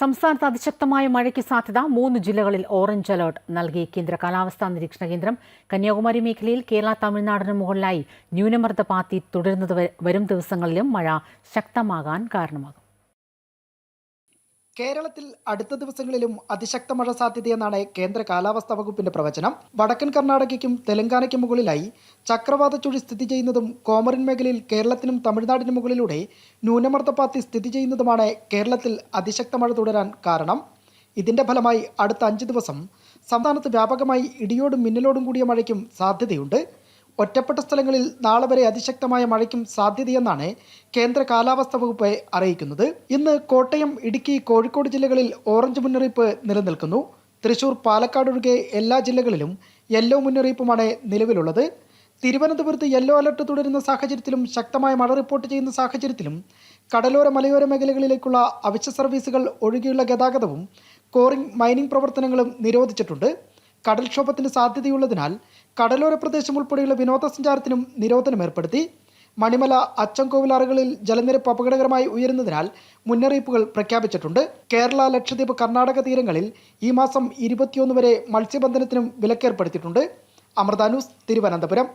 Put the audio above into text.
സംസ്ഥാനത്ത് അതിശക്തമായ മഴയ്ക്ക് സാധ്യത മൂന്ന് ജില്ലകളിൽ ഓറഞ്ച് അലർട്ട് നൽകി കേന്ദ്ര കാലാവസ്ഥാ നിരീക്ഷണ കേന്ദ്രം. കന്യാകുമാരി മേഖലയിൽ കേരള തമിഴ്നാടിന് മുകളിലായി ന്യൂനമർദ്ദ പാത്തി തുടരുന്നത് വരും ദിവസങ്ങളിലും മഴ ശക്തമാകാൻ കാരണമാകും. കേരളത്തിൽ അടുത്ത ദിവസങ്ങളിലും അതിശക്ത മഴ സാധ്യതയെന്നാണ് കേന്ദ്ര കാലാവസ്ഥാ വകുപ്പിന്റെ പ്രവചനം. വടക്കൻ കർണാടകയ്ക്കും തെലങ്കാനയ്ക്കും മുകളിലായി ചക്രവാത ചുഴി സ്ഥിതി ചെയ്യുന്നതും കോമറിൻ മേഖലയിൽ കേരളത്തിനും തമിഴ്നാടിനും മുകളിലൂടെ ന്യൂനമർദ്ദപാത്തി സ്ഥിതി ചെയ്യുന്നതുമാണ് കേരളത്തിൽ അതിശക്ത മഴ തുടരാൻ കാരണം. ഇതിന്റെ ഫലമായി അടുത്ത അഞ്ച് ദിവസം സംസ്ഥാനത്ത് വ്യാപകമായി ഇടിയോടും മിന്നലോടും കൂടിയ മഴയ്ക്കും സാധ്യതയുണ്ട്. ഒറ്റപ്പെട്ട സ്ഥലങ്ങളിൽ നാളെ വരെ അതിശക്തമായ മഴയ്ക്കും സാധ്യതയെന്നാണ് കേന്ദ്ര കാലാവസ്ഥ വകുപ്പ് അറിയിക്കുന്നത്. ഇന്ന് കോട്ടയം ഇടുക്കി കോഴിക്കോട് ജില്ലകളിൽ ഓറഞ്ച് മുന്നറിയിപ്പ് നിലനിൽക്കുന്നു. തൃശൂർ പാലക്കാട് ഒഴികെ എല്ലാ ജില്ലകളിലും യെല്ലോ മുന്നറിയിപ്പുമാണ് നിലവിലുള്ളത്. തിരുവനന്തപുരത്ത് യെല്ലോ അലർട്ട് തുടരുന്ന സാഹചര്യത്തിലും ശക്തമായ മഴ റിപ്പോർട്ട് ചെയ്യുന്ന സാഹചര്യത്തിലും കടലോര മലയോര മേഖലകളിലേക്കുള്ള അവശ്യ സർവീസുകൾ ഒഴികെയുള്ള ഗതാഗതവും കോറിംഗ് മൈനിംഗ് പ്രവർത്തനങ്ങളും നിരോധിച്ചിട്ടുണ്ട്. കടൽക്ഷോഭത്തിന് സാധ്യതയുള്ളതിനാൽ കടലോര പ്രദേശം ഉൾപ്പെടെയുള്ള വിനോദസഞ്ചാരത്തിനും നിരോധനം ഏർപ്പെടുത്തി. മണിമല അച്ചൻകോവിലാറുകളിൽ ജലനിരപ്പ് അപകടകരമായി ഉയരുന്നതിനാൽ മുന്നറിയിപ്പുകൾ പ്രഖ്യാപിച്ചിട്ടുണ്ട്. കേരള ലക്ഷദ്വീപ് കർണാടക തീരങ്ങളിൽ ഈ മാസം ഇരുപത്തിയൊന്ന് വരെ മത്സ്യബന്ധനത്തിനും വിലക്കേർപ്പെടുത്തിയിട്ടുണ്ട്. അമൃതാനൂസ് തിരുവനന്തപുരം.